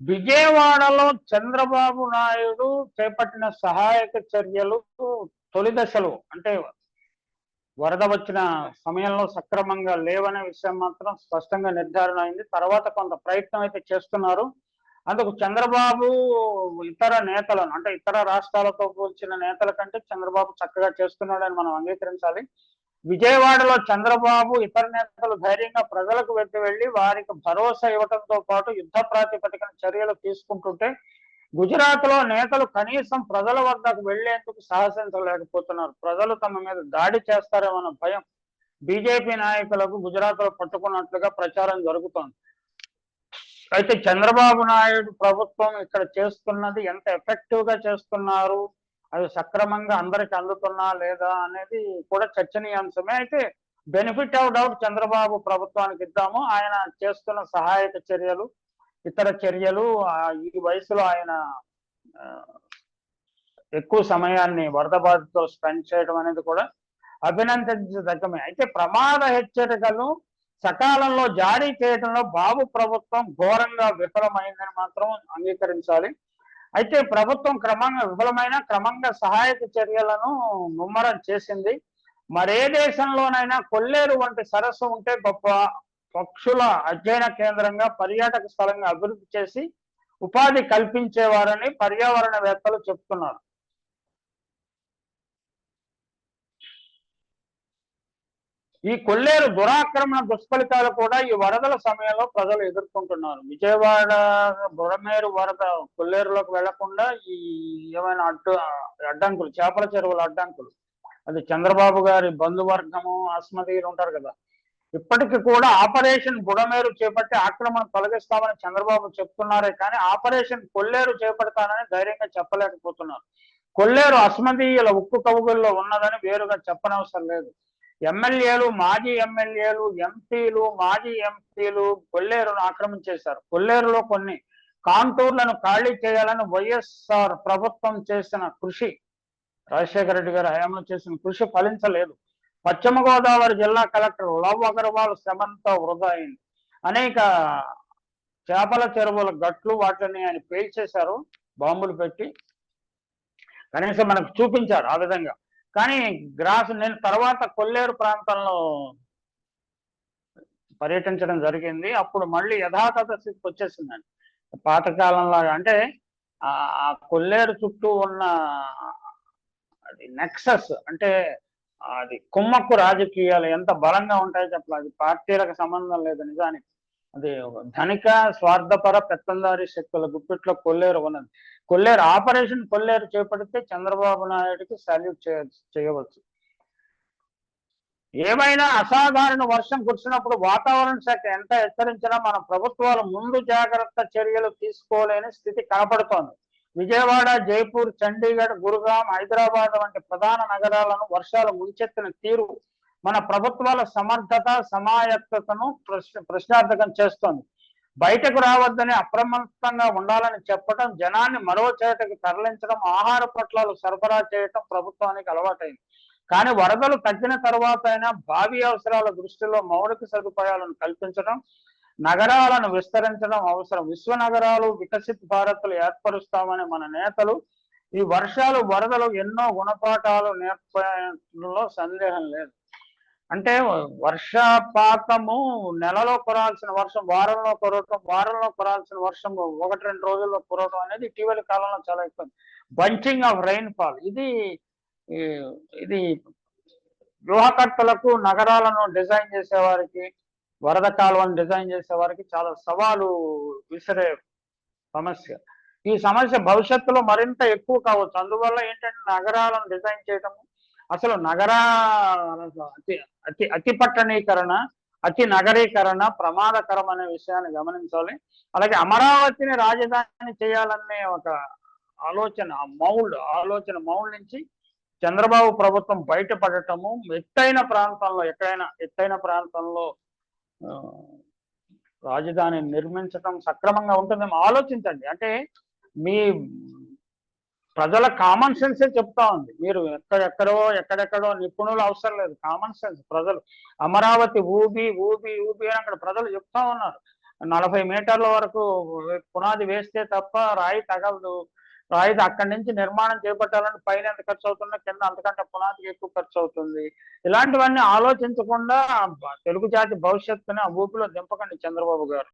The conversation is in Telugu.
విజయవాడలో చంద్రబాబు నాయుడు చేపట్టిన సహాయక చర్యలు తొలి దశలు. అంటే వరద వచ్చిన సమయంలో సక్రమంగా లేవనే విషయం మాత్రం స్పష్టంగా నిర్ధారణ అయింది. తర్వాత కొంత ప్రయత్నం అయితే చేస్తున్నారు. అందుకు చంద్రబాబు ఇతర నేతలను అంటే ఇతర రాష్ట్రాలతో పోల్చిన నేతల కంటే చంద్రబాబు చక్కగా చేస్తున్నాడని మనం అంగీకరించాలి. విజయవాడలో చంద్రబాబు ఇతర నేతలు ధైర్యంగా ప్రజలకు వెంట వెళ్ళి వారికి భరోసా ఇవ్వడంతో పాటు యుద్ధ ప్రాతిపదికన చర్యలు తీసుకుంటుంటే గుజరాత్లో నేతలు కనీసం ప్రజల వద్దకు వెళ్ళేందుకు సాహసించలేకపోతున్నారు. ప్రజలు తమ మీద దాడి చేస్తారేమన్న భయం బీజేపీ నాయకులకు గుజరాత్లో పట్టుకున్నట్లుగా ప్రచారం జరుగుతోంది. అయితే చంద్రబాబు నాయుడు ప్రభుత్వం ఇక్కడ చేస్తున్నది ఎంత ఎఫెక్టివ్గా చేస్తున్నారు? అది సక్రమంగా అందరికి అందుతున్నా లేదా అనేది కూడా చర్చనీయాంశమే. అయితే బెనిఫిట్ ఆఫ్ డౌట్ చంద్రబాబు ప్రభుత్వానికి ఇద్దాము. ఆయన చేస్తున్న సహాయక చర్యలు ఇతర చర్యలు ఈ వయసులో ఆయన ఎక్కువ సమయాన్ని వరద బాధితులు స్పెండ్ చేయడం అనేది కూడా అభినందించదగ్గమే. అయితే ప్రమాద హెచ్చరికలు సకాలంలో జారీ చేయడంలో బాబు ప్రభుత్వం ఘోరంగా విఫలమైందని మాత్రం అంగీకరించాలి. అయితే ప్రభుత్వం క్రమంగా విఫలమైన క్రమంగా సహాయక చర్యలను ముమ్మరం చేసింది. మరే దేశంలోనైనా కొల్లేరు వంటి సరస్సు ఉంటే గొప్ప పక్షుల అధ్యయన కేంద్రంగా పర్యాటక స్థలంగా అభివృద్ధి చేసి ఉపాధి కల్పించేవారని పర్యావరణవేత్తలు చెప్తున్నారు. ఈ కొల్లేరు దురాక్రమణ దుష్ఫలితాలు కూడా ఈ వరదల సమయంలో ప్రజలు ఎదుర్కొంటున్నారు. విజయవాడ బుడమేరు వరద కొల్లేరులోకి వెళ్ళకుండా ఈ ఏమైనా అడ్డు అడ్డంకులు చేపల చెరువుల అడ్డంకులు. అది చంద్రబాబు గారి బంధువర్గము అస్మదీయులు ఉంటారు కదా. ఇప్పటికి కూడా ఆపరేషన్ బుడమేరు చేపట్టి ఆక్రమణ తొలగిస్తామని చంద్రబాబు చెప్తున్నారే కానీ ఆపరేషన్ కొల్లేరు చేపడతానని ధైర్యంగా చెప్పలేకపోతున్నారు. కొల్లేరు అస్మదీయుల ఉక్కు కవుగుల్లో ఉన్నదని వేరుగా చెప్పనవసరం లేదు. ఎమ్మెల్యేలు మాజీ ఎమ్మెల్యేలు ఎంపీలు మాజీ ఎంపీలు కొల్లేరును ఆక్రమించేశారు. కొల్లేరులో కొన్ని కాంటూర్లను ఖాళీ చేయాలని వైఎస్ఆర్ ప్రభుత్వం చేసిన కృషి రాజశేఖర రెడ్డి గారి హయాంలో చేసిన కృషి ఫలించలేదు. పశ్చిమ గోదావరి జిల్లా కలెక్టర్ లవ్ అగర్వాల్ శ్రమంతో వృధా అయింది. అనేక చేపల చెరువుల గట్లు వాటిని ఆయన పేల్చేశారు బాంబులు పెట్టి. కనీసం మనకు చూపించారు ఆ విధంగా. కానీ గ్రాస్ నేను తర్వాత కొల్లేరు ప్రాంతంలో పర్యటించడం జరిగింది. అప్పుడు మళ్ళీ యథాతథ స్థితికి వచ్చేసిందండి పాతకాలంలో అంటే ఆ ఆ కొల్లేరు చుట్టూ ఉన్న అది నెక్సస్ అంటే అది కుమ్మక్కు రాజకీయాలు ఎంత బలంగా ఉంటాయో చెప్పాలి. అది పార్టీలకు సంబంధం లేదు నిజానికి. అది ధనిక స్వార్థపర పెత్తందారి శక్తుల గుప్పిట్లో కొల్లేరు ఉన్నది. కొల్లేరు ఆపరేషన్ కొల్లేరు చేపడితే చంద్రబాబు నాయుడుకి సాల్యూట్ చేయ చేయవచ్చు. ఏమైనా అసాధారణ వర్షం కురిసినప్పుడు వాతావరణ శాఖ ఎంత హెచ్చరించినా మన ప్రభుత్వాలు ముందు జాగ్రత్త చర్యలు తీసుకోలేని స్థితి కనపడుతోంది. విజయవాడ జైపూర్ చండీగఢ్ గురుగాం హైదరాబాద్ వంటి ప్రధాన నగరాలను వర్షాలు ముంచెత్తిన తీరు మన ప్రభుత్వాల సమర్థత సమాయత్తతను ప్రశ్న ప్రశ్నార్థకం చేస్తోంది. బయటకు రావద్దని అప్రమత్తంగా ఉండాలని చెప్పడం జనాన్ని మరో చేతకు తరలించడం ఆహార పొట్లాలు సరఫరా చేయటం ప్రభుత్వానికి అలవాటైంది. కానీ వరదలు తగ్గిన తర్వాత అయినా భావి అవసరాల దృష్టిలో మౌలిక సదుపాయాలను కల్పించడం నగరాలను విస్తరించడం అవసరం. విశ్వ నగరాలు వికసిత్ భారత్లు ఏర్పరుస్తామని మన నేతలు ఈ వర్షాలు వరదలు ఎన్నో గుణపాఠాలు నేర్పడంలో సందేహం లేదు. అంటే వర్షపాతము నెలలో కురాల్సిన వర్షం వారంలో కురవటం వారంలో కురాల్సిన వర్షం ఒకటి రెండు రోజుల్లో కురవటం అనేది ఇటీవలి కాలంలో చాలా ఎక్కువ. బంచింగ్ ఆఫ్ రెయిన్ ఫాల్ ఇది ఇది వ్యూహకర్తలకు నగరాలను డిజైన్ చేసేవారికి వరద కాలువను డిజైన్ చేసేవారికి చాలా సవాలు విసిరే సమస్య. ఈ సమస్య భవిష్యత్తులో మరింత ఎక్కువ కావచ్చు. అందువల్ల ఏంటంటే నగరాలను డిజైన్ చేయటము అసలు నగర అతి అతి అతి పట్టణీకరణ అతి నగరీకరణ ప్రమాదకరం అనే విషయాన్ని గమనించాలి. అలాగే అమరావతిని రాజధాని చేయాలనే ఒక ఆలోచన మౌల్డ్ ఆలోచన మౌల్డ్ నుంచి చంద్రబాబు ప్రభుత్వం బయటపడటము ఎత్తైన ప్రాంతంలో ఎక్కడైనా ఎత్తైన ప్రాంతంలో రాజధాని నిర్మించటం సక్రమంగా ఉంటుందేమో ఆలోచించండి. అంటే మీ ప్రజల కామన్ సెన్సే చెప్తా ఉంది. మీరు ఎక్కడెక్కడో ఎక్కడెక్కడో నిపుణులు అవసరం లేదు. కామన్ సెన్స్ ప్రజలు. అమరావతి ఊబి ఊబి ఊబి అని అక్కడ ప్రజలు చెప్తా ఉన్నారు. నలభై మీటర్ల వరకు పునాది వేస్తే తప్ప రాయి తగలదు. రాయి అక్కడి నుంచి నిర్మాణం చేపట్టాలంటే పైన ఎంత ఖర్చు అవుతుందో కింద అంతకంటే పునాదికి ఎక్కువ ఖర్చు అవుతుంది. ఇలాంటివన్నీ ఆలోచించకుండా తెలుగు జాతి భవిష్యత్తుని ఆ ఊపిలో దింపకండి చంద్రబాబు గారు.